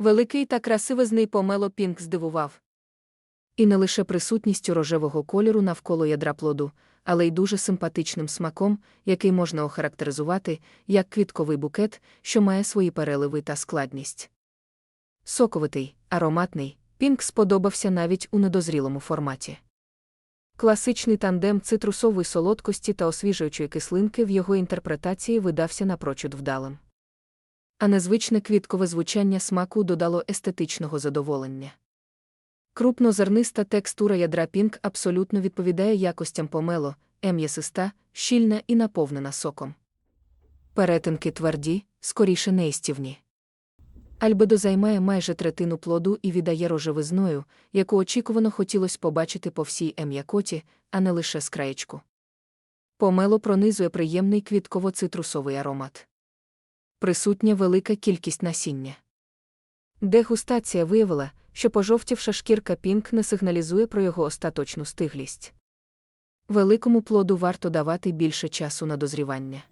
Великий та красивезний помело Пінк здивував. І не лише присутністю рожевого кольору навколо ядра плоду, але й дуже симпатичним смаком, який можна охарактеризувати як квітковий букет, що має свої переливи та складність. Соковитий, ароматний, Пінк сподобався навіть у недозрілому форматі. Класичний тандем цитрусової солодкості та освіжуючої кислинки в його інтерпретації видався напрочуд вдалим. А незвичне квіткове звучання смаку додало естетичного задоволення. Крупнозерниста текстура ядра Пінк абсолютно відповідає якостям помело, ем'ясиста, щільна і наповнена соком. Перетинки тверді, скоріше неїстівні. Альбедо займає майже третину плоду і віддає рожевизною, яку очікувано хотілося побачити по всій ем'якоті, а не лише з краєчку. Помело пронизує приємний квітково-цитрусовий аромат. Присутня велика кількість насіння. Дегустація виявила, що пожовтівша шкірка пінк не сигналізує про його остаточну стиглість. Великому плоду варто давати більше часу на дозрівання.